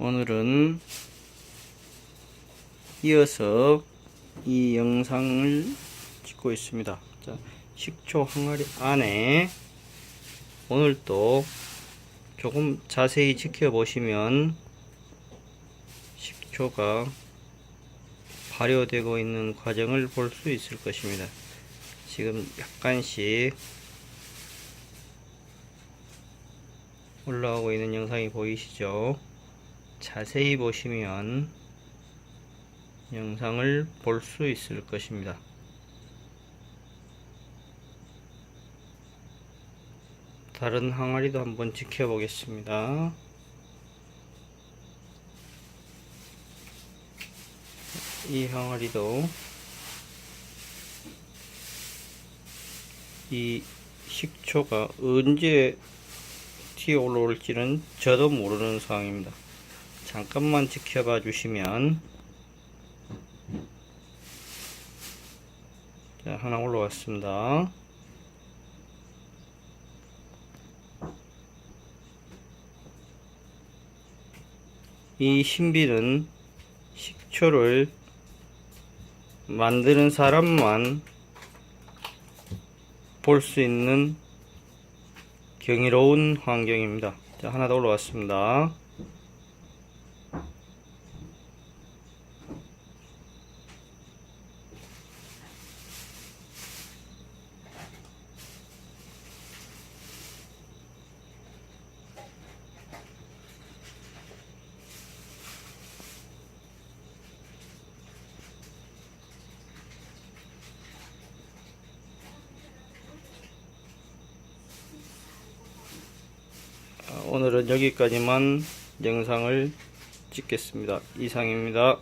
오늘은 이어서 이 영상을 찍고 있습니다. 자, 식초 항아리 안에 오늘 또 조금 자세히 지켜보시면 식초가 발효되고 있는 과정을 볼 수 있을 것입니다. 지금 약간씩 올라오고 있는 영상이 보이시죠? 자세히 보시면 영상을 볼 수 있을 것입니다. 다른 항아리도 한번 지켜보겠습니다. 이 항아리도 이 식초가 언제 튀어 올라올지는 저도 모르는 상황입니다. 잠깐만 지켜봐 주시면 자 하나 올라왔습니다. 이 신비는 식초를 만드는 사람만 볼 수 있는 경이로운 환경입니다. 자, 하나 더 올라왔습니다. 오늘은 여기까지만 영상을 찍겠습니다. 이상입니다.